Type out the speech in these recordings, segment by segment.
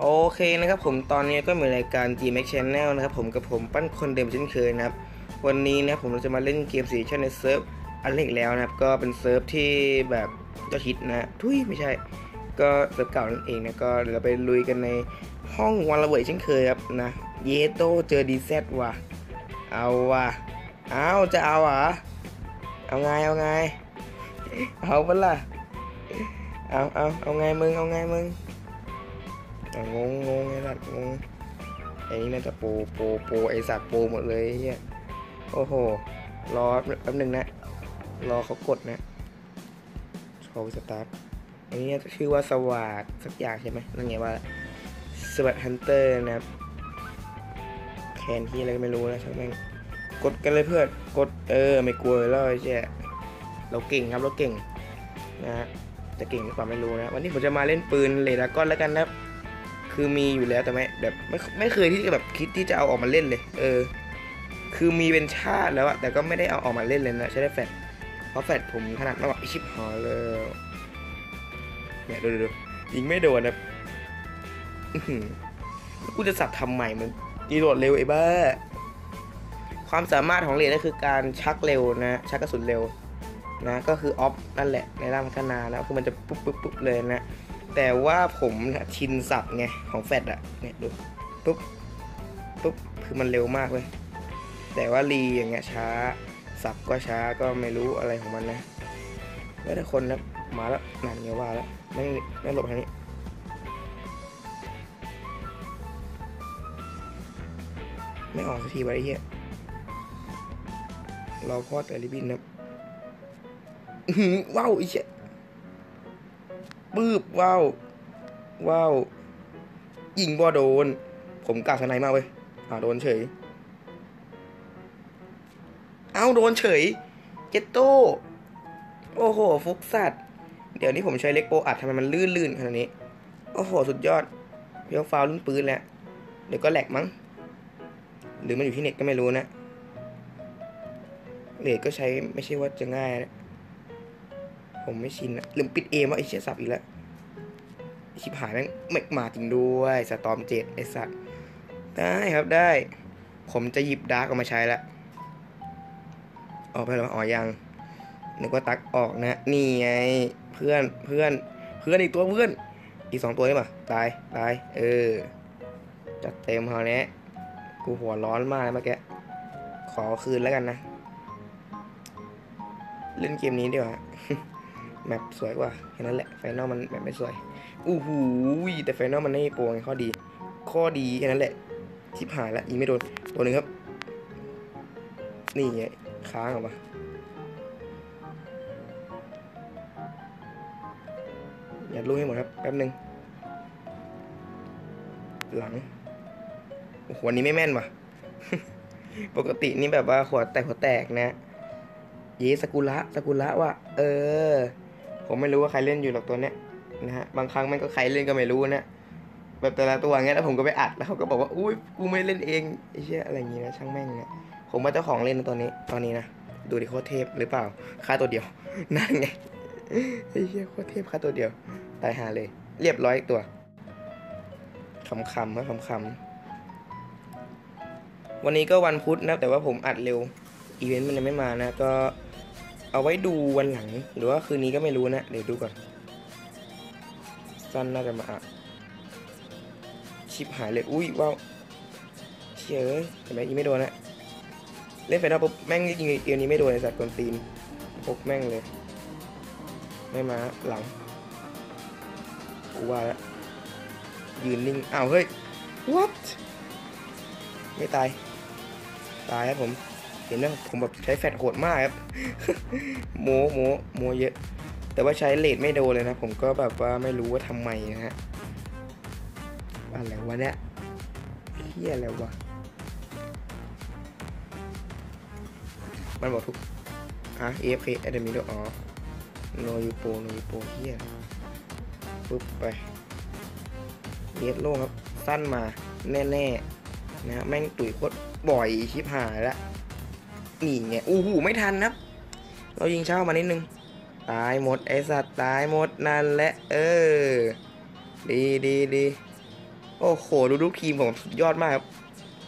โอเคนะครับผมตอนนี้ก็มีรายการ GMX Channel นะครับผมกับผมปั้นคนเดิมเช่นเคยนะครับวันนี้นะผมเราจะมาเล่นเกมสีชั่นในเซิร์ฟอันเล็กแล้วนะครับก็เป็นเซิร์ฟที่แบบยอดฮิตนะทุยไม่ใช่ ก็เซิร์ฟเก่านั่นเองนะก็เดี๋ยวเราไปลุยกันในห้องวันระเบิดเช่นเคยครับนะเยโตเจอดีแซดว่ะเอาว่ะเอาจะเอาเหรอเอาไงเอาไงเอาเปล่ะเอาเอาเอาไงมึงเอาไงมึง งงงงไอ้สัตว์งงไอ้นี่น่าจะโปโปโปไอสัตว์โปหมดเลยเฮียโอ้โห รอแป๊บหนึงนะ รอเขากดนะโชว์สตาร์ทอันนี้ชื่อว่าสวัสดสักอย่างใช่ไหมนั่นไงว่าสวัสดฮันเตอร์นะครับแคนที่อะไรก็ไม่รู้นะช่างแม่งกดกันเลยเพื่อนกดเออไม่กลัวเลยแล้วไอ้เชี่ยเราเก่งครับเราเก่งนะฮะจะเก่งหรือเปล่าไม่รู้นะ วันนี้ผมจะมาเล่นปืนเลดากอนแล้วกันนะครับ คือมีอยู่แล้วแต่ไม่แบบไม่ไม่เคยที่จะแบบคิดที่จะเอาออกมาเล่นเลย เออ คือมีเป็นชาติแล้วอะแต่ก็ไม่ได้เอาออกมาเล่นเลยนะใช้ได้แฟดเพราะแฟดผมถนัดมากกว่าไอชิปหอเลยเนี่ยดูดูดูยิงไม่โดนนะกูจะสับทำใหม่มึงดีโหลดเร็วไอ้บ้าความสามารถของเหรียญก็คือการชักเร็วนะ ชักกระสุนเร็วนะ ก็คือออฟนั่นแหละในร่างพัฒนาแล้วคือมันจะปุ๊บปุ๊บปุ๊บเลยนะ แต่ว่าผมชินสับไงของแฟดอะเนี่ยดูปุ๊บปุ๊บคือมันเร็วมากเลย แต่ว่ารีอย่างเงี้ยช้า สับก็ช้าก็ไม่รู้อะไรของมันนะแล้วแต่คนนะมาแล้วนั่นไงว่าแล้วไม่ไม่หลบทางนี้ไม่ออกสักทีวะไอ้เหี้ยรอพอดแต่ลิบินนะว้าวไอ้เชี่ย ปื๊บว้าวว้าวยิงบ่โดน ผมกาสไนมากเว้ยอ่าโดนเฉย เอาโดนเฉย เจตโต้ โอ้โห ฟุกสัตว์ เดี๋ยวนี้ผมใช้เล็กโปอัดทำไมมันลื่นๆขนาดนี้ โอ้โห สุดยอดเพียวฟาวรุ่นปืนแล้ว เดี๋ยวก็แหลกมั้ง หรือมันอยู่ที่เน็ตก็ไม่รู้นะเน็ตก็ใช้ไม่ใช่ว่าจะง่ายนะ ผมไม่ชินอะลืมปิดเอมว่าไอเชี่ยสับอีกแล้วชิบหายแม่งไม่มาจริงด้วยสตอมเจ็ดไอสัตว์ได้ครับได้ ผมจะหยิบดาร์กออกมาใช้ละออกไปแล้วอ๋อยังนึกว่าตักออกนะนี่ไงเพื่อนเพื่อนเพื่อนอีกตัวเพื่อน อีกสองตัวได้ปะตายตายเออจัดเต็มเขาเนี้ยกูหัวร้อนมากเลยเมื่อกี้ขอคืนแล้วกันนะ เล่นเกมนี้ดีกว่า แมปสวยกว่าแค่นั้นแหละไฟนอลมันแมปไม่สวยอู้หูยแต่ไฟนอลมันไม่โปรไงข้อดี ข้อดีแค่นั้นแหละชิบหายละยิงไม่โดนตัวหนึ่งครับ นี่ไงค้างออกมาอย่ารู้ให้หมดครับ แป๊บหนึ่งหลังโอ้โหวันนี้ไม่แม่นว่ะ ปกตินี่แบบว่าหัวแตกหัวแตกนะ เยสกุระสกุระว่ะ เออ ผมไม่รู้ว่าใครเล่นอยู่หรอกตัวเนี้ยนะฮะบางครั้งมันก็ใครเล่นก็ไม่รู้นะแบบแต่ละตัวงเงี้ยแล้วผมก็ไปอัดแล้วเขาก็บอกว่าอุ้ยกูไม่เล่นเองไอ้เชี่ยอะไรอย่างงี้นะช่างแม่งเนี่ยผมว่าเจ้าของเล่นตอนนี้ตอนนี้นะดูดิโคตรเทพหรือเปล่าค่าตัวเดียวนั่นไงไอ้เชี่ยโคตรเทพค่าตัวเดียวตายหาเลย เรียบร้อยตัวคำคำๆครับคำคำวันนี้ก็วันพุธนะแต่ว่าผมอัดเร็วอีเวนต์มันยังไม่มานะก็ เอาไว้ดูวันหลัง หรือว่าคืนนี้ก็ไม่รู้นะ เดี๋ยวดูก่อนสั้นน่าจะมาอะชิปหายเลย อุ้ยว้าวเชี่อเห็นไหมยิงไม่โดนนะเล่นไฟนอลปุ๊บแม่งยิงเกมนี้ไม่โดนไอ้สัตว์กวนตีนพกแม่งเลย ไม่มาหลังกูว่าแล้วยืนนิ่งอ้าวเฮ้ย what ไม่ตาย ตายครับผม เห็นไหมผมแบบใช้แฟดโหดมากครับโมโมโมเยอะ แต่ว่าใช้เลดไม่โดนเลยนะ ผมก็แบบว่าไม่รู้ว่าทำไมนะฮะอะไรวะเนี่ยเฮียอะไรวะมันบอกทุกอะ AFK แอดมินอ๋อโนยูโปโนยูโปเฮียปุ๊บไปเลียดโล่งครับ สั้นมาแน่ๆนะฮะแม่งตุ๋ยโคตรบ่อยชิบหายละ นี่ไงอู้หูไม่ทันครับ เรายิงเช้ามานิดนึง ตายหมดไอสัตว์ตายหมดนั่นแหละเออ ดีดีดีโอ้โห ดูลูกทีมผมสุดยอดมากครับ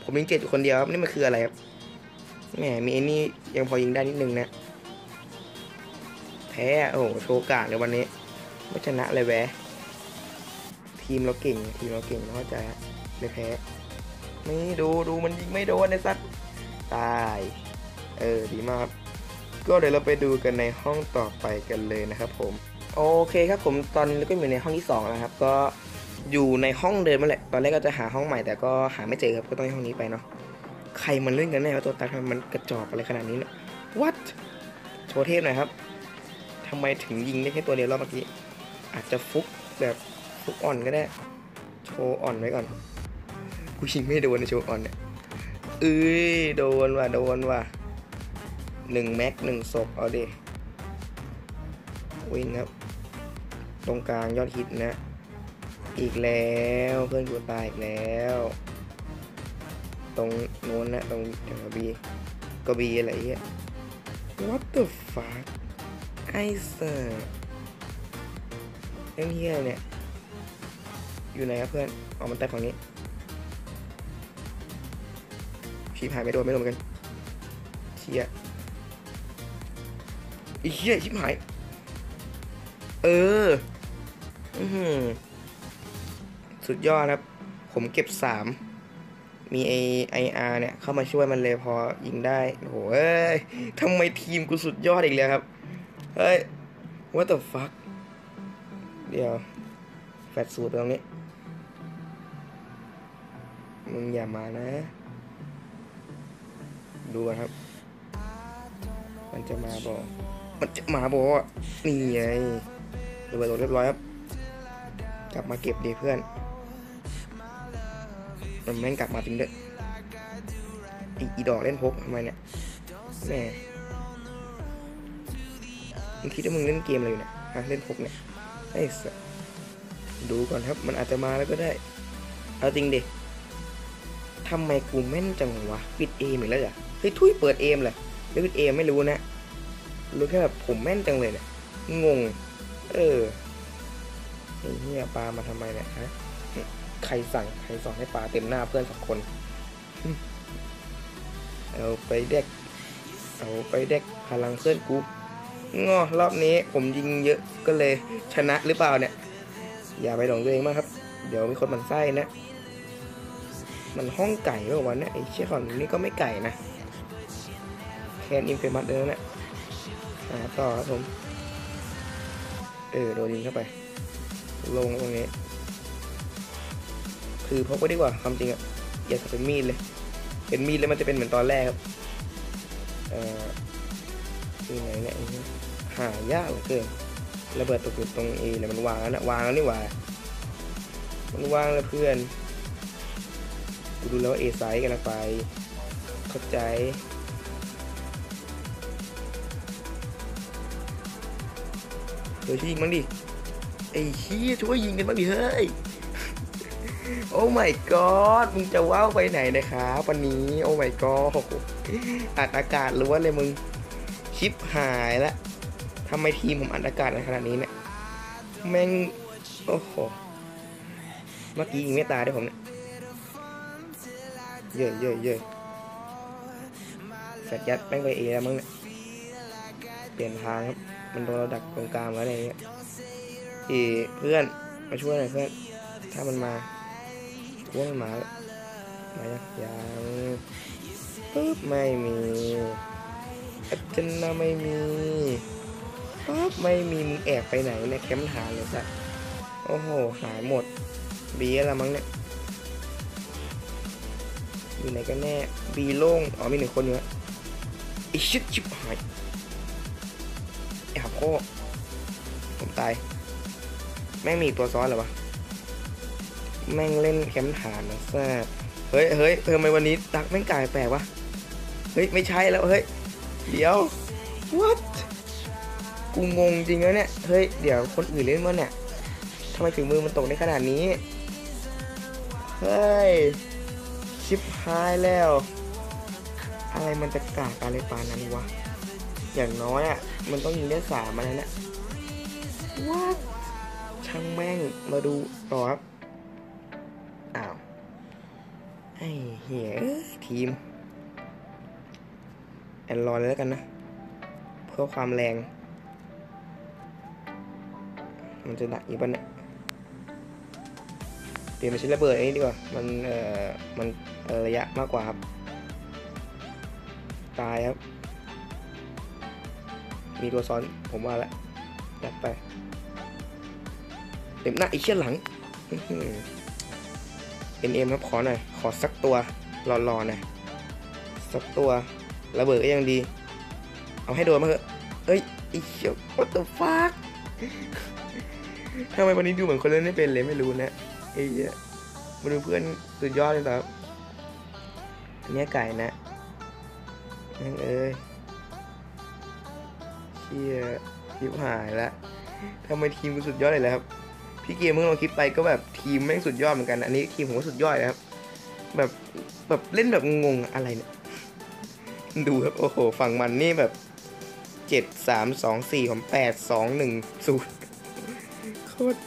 ผมยิงเจ็ดคนเดียวครับ นี่มันคืออะไรครับ แหม มีไอ้นี่ยังพอยิงได้นิดนึงนะ แพ้ โอ้โห โชว์กาดเลยวันนี้ ไม่ชนะเลยแวะ ทีมเราเก่ง ทีมเราเก่งเข้าใจไม่แพ้ นี่ดูดูมันยิงไม่โดนไอ้สัตว์ตาย เออดีมากครับ ก็เดี๋ยวเราไปดูกันในห้องต่อไปกันเลยนะครับผม โอเคครับผมตอนนี้เราก็อยู่ในห้องที่2นะครับ ก็อยู่ในห้องเดิมมาแหละ ตอนแรกก็จะหาห้องใหม่แต่ก็หาไม่เจอครับ ก็ต้องห้องนี้ไปเนาะ ใครมันเล่นกันแน่ว่าตัวตาทำไมมันกระจอกอะไรขนาดนี้เนี่ย what โชว์เทพหน่อยครับทำไมถึงยิงได้แค่ตัวเดียวรอบเมื่อกี้ อาจจะฟุกแบบฟุกอ่อนก็ได้ โชว์อ่อนไว้ก่อน กูยิงไม่โดนในโชว์อ่อนเนี่ยเอ้ยโดนว่ะโดนว่ะ หนึ่งแม็กหนึ่งศพเอาดิวิ่งครับ ตรงกลางยอดฮิตนะ อีกแล้วเพื่อนกูตายอีกแล้ว ตรงโน้นนะ ตรงแถวบีก็บีอะไรเงี้ย what the fuck ไอ้เสือเรื่องเฮียเนี่ย อยู่ไหนครับเพื่อนออกมันแต่ฝั่งนี้ชีพหายไม่โดนไม่โดนเหมือนกันเชีย อ้เหี้ยชิบหาย เออ อือสุดยอดครับ ผมเก็บสาม มีไอไออาร์เนี่ย เข้ามาช่วยมันเลยพอยิงได้โอ้โหเอ้ยทำไมทีมกูสุดยอดอีกแล้วครับ เฮ้ย what the fuck เดี๋ยว แฟดสูตรตรงนี้ มึงอย่ามานะ ดูนครับ มันจะมาบอก มันจะมาบอกว่านี่ไงดูไปตัวเรียบร้อยครับ กลับมาเก็บดีเพื่อน มันแม่งกลับมาจริงด้วยอีอีดอกเล่นพกทำไมเนี่ยแม่มึงคิดว่ามึงเล่นเกมอะไรอยู่เนี่ยฮะเล่นพกเนี่ยไอ้สัสดูก่อนครับ มันอาจจะมาแล้วก็ได้ เอาจริงดิทำไมกูแม่นจังวะ ปิดเอมอีกแล้วเหรอเฮ้ยทุยเปิดเอมเลยหรือปิดเอมไม่รู้นะ รู้แค่แบบผมแม่นจังเลยเนี่ย งง เออไอ้เหี้ยปลามาทำไมเนี่ยฮะ ใครสั่ง ใครสอนให้ปลาเต็มหน้าเพื่อนสักคน เอาไปเด็ก เอาไปเด็กพลังเพื่อนกูงอรอบนี้ผมยิงเยอะก็เลยชนะหรือเปล่าเนี่ย อย่าไปหลงตัวเองมากครับ เดี๋ยวมีคนมันไส้นะ มันห้องไก่เมื่อวันเนี่ยไอ้เชี่ยของนี่ก็ไม่ไก่นะแคนอินเฟมัสเดินนะ ต่อครับผม เออโดนยิงเข้าไป ลงตรงนี้ คือพกไว้ดีกว่าความจริงอะอย่าใส่เป็นมีดเลย เป็นมีดแล้วมันจะเป็นเหมือนตอนแรกครับ เอ่อที่ไหนเนี่ยหายากเหลือเกินระเบิดตกอยู่ตรงเอเลยมันวางแล้วนะวางแล้วนี่หว่า มันวางแล้วเพื่อน กูดูแล้วว่าเอไซส์กันนะไป เข้าใจ ช่วยยิงมั้งดิ ไอ้เฮียช่วยยิงกันบ้างดิเฮ้ย โอ้ my god มึงจะว้าวไปไหนนะครับวันนี้ โอ้ my god อัดอากาศล้วนเลยมึง ชิปหายละทำไมทีมผมอัดอากาศในขนาดนี้เนี่ย แม่ง โอ้โห เมื่อกี้ยิงไม่ตายด้วยผมเนี่ย เยอะเยอะเยอะแฟดยัดแม่งไปเอแล้วมั้งเนี่ย เปลี่ยนทางครับ มันโดนเราดักตรงกลางไว้อะไรเงี้ยอีเพื่อนมาช่วยหน่อยเพื่อน ถ้ามันมาว่ามันมาแล้วมายังยังปึ๊บไม่มีอัจฉริยะไม่มีปั๊บไม่มีมึงแอบไปไหนเนี่ยแคมป์หาเลยสัสโอ้โหหายหมดบีอะไรมั้งเนี่ยอยู่ไหนกันแน่บีโล่งอ๋อมีหนึ่งคนอยู่อะไอชิบชิบหาย ไอ้หับโคผมตาย แม่งมีตัวซ้อนหรอวะ แม่งเล่นแคมฐานนะแซ่บเฮ้ยเฮ้ยทำไมวันนี้ตักแม่งกลายแปลกวะ เฮ้ย ไม่ใช่แล้ว เฮ้ย เดี๋ยว what กูงงจริงแล้วเนี่ย เฮ้ย เดี๋ยวคนอื่นเล่นมั้งเนี่ยทำไมถึงมือมันตกได้ขนาดนี้ เฮ้ย ชิปหายแล้ว อะไรมันจะกากอะไรปานนั้นวะ อย่างน้อยอะ มันต้องยิงได้สามมาแล้วเนี่ย what ช่างแม่ง มาดูต่อครับอ่าว ไอ้เหี้ยทีม แอนรอเลยแล้วกันนะ เพื่อความแรง มันจะดักอีกปะเนี่ยเปลี่ยนไปใช้ระเบิดอันนี้ดีกว่า มัน เอ่อ มันระยะมากกว่าครับ ตายครับ มีตัวซ้อนผมว่าแล้วยัดไป เต็มหน้าไอ้เชี่ยหลังเอ็นเอ็มครับขอหน่อย ขอสักตัวรอๆหน่อยสักตัวระเบิดก็ยังดี เอาให้โดนมาเถอะเอ้ยไอ้เชี่ย what the fuck ทำไมวันนี้ดูเหมือนคนเล่นไม่เป็นเลยไม่รู้นะไอ้เหี้ยมาดูเพื่อนสุดยอดเลยครับอันเนี้ยไก่นะแม่งเอ้ย เชี่ยชิบหายละทำไมทีมกูสุดยอดเลยแล่ะครับ พี่เกมเมื่อเราคลิปไปก็แบบทีมแม่งสุดยอดเหมือนกัน อันนี้ทีมผมก็สุดยอดเลยครับ แบบแบบเล่นแบบงงอะไรเนี่ย ดูครับโอ้โห ฝั่งมันนี่แบบเจ็ดสามสองสี่ผมแปดสองหนึ่งศูนย์โคตร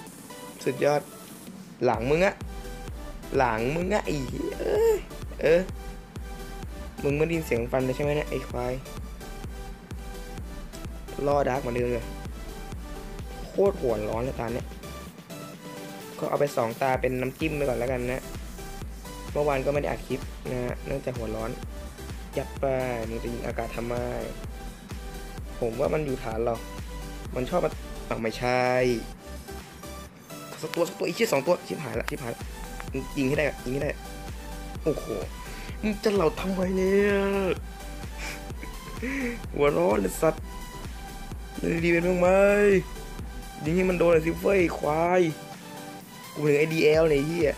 สุดยอด หลังมึงอะหลังมึงอะอีเอ้ยเออมึงไม่ได้ยินเสียงฟันเลยใช่ไหมเนี่ยไอ้ควาย ล่อดาร์กเหมาเดิมเลยโคตรหัวร้อนเลยตาเนี่ยก็เอาไปสองตาเป็นน้ำจิ้มไปก่อนแล้วกันนะ เมื่อวานก็ไม่ได้อัดคลิปนะฮะเนื่องจากหัวร้อน ยัดไปมึงจะยิงอากาศทำไมผมว่ามันอยู่ฐานเรา มันชอบมาอ่าวไม่ใช่สักตัวสักตัวอีกชิ้สองตัวชิบหายละชิบหายละยิงให้ได้ยิงให้ได้ โอ้โหมึงจะเหล่าทำไมเนี่ยหัวร้อนเลยสัตว์ เล่นดีเป็นบ้างไหมยิงให้มันโดนหน่อยสิเฟ้ยควายกูถึงไอดีเอลเลยเฮีย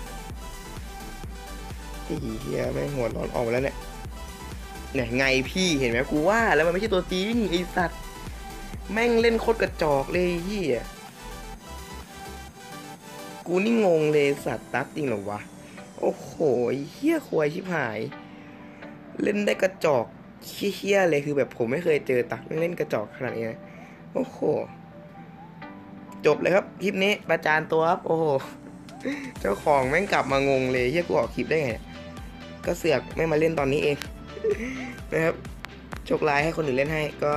ไอ้เฮียแม่งหัวร้อนออกมาแล้วเนี่ยเนี่ยไงพี่เห็นไหมกูว่าแล้วมันไม่ใช่ตัวจริงไอสัตว์แม่งเล่นโคตรกระจอกเลยเฮียกูนี่งงเลยสัตว์ตักจริงเหรอวะโอ้โห้เฮียควายชิบหาย เล่นได้กระจอกเฮี้ยเลยคือแบบผมไม่เคยเจอตักเล่นกระจอกขนาดนี้นะ โอ้โห จบเลยครับ คลิปนี้ประจานตัวครับ โอ้โห เจ้าของแม่งกลับมางงเลยเฮียกูออกคลิปได้ไง ก็เสือกไม่มาเล่นตอนนี้เอง นะครับโชคร้ายให้คนอื่นเล่นให้ก็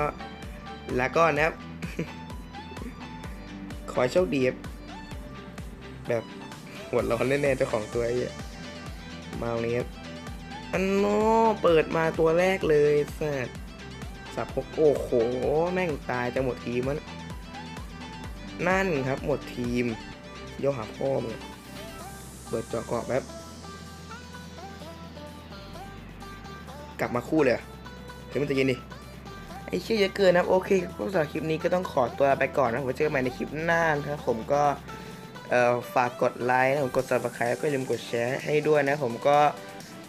ลาก่อนนะครับ ขอโชคดีแบบหัวร้อนแน่ๆเจ้าของตัวไอ้เหี้ยมาตรงนี้ครับอันโนเปิดมาตัวแรกเลยสัตว์ สับพกโอ้โห แม่งตายจะหมดทีมมันนั่นครับหมดทีมโยหาพ่อมึงเปิดจอกรอบแบบกลับมาคู่เลยเหรอเฮ้ยมันจะเย็นดิไอ้เชี่ยเยอะเกินนะครับ โอเคก็สำหรับคลิปนี้ก็ต้องขอตัวไปก่อนนะไว้เจอกันใหม่ในคลิปหน้านะครับผมก็ฝากกดไลค์นะผมกด subscribe แล้วก็อย่าลืมกดแชร์ให้ด้วยนะผมก็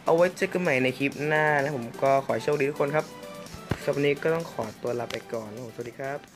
เอาไว้เจอกันใหม่ในคลิปหน้านะผมก็ขอโชคดีทุกคนครับ สำหรับวันนี้ก็ต้องขอตัวลาไปก่อนสวัสดีครับ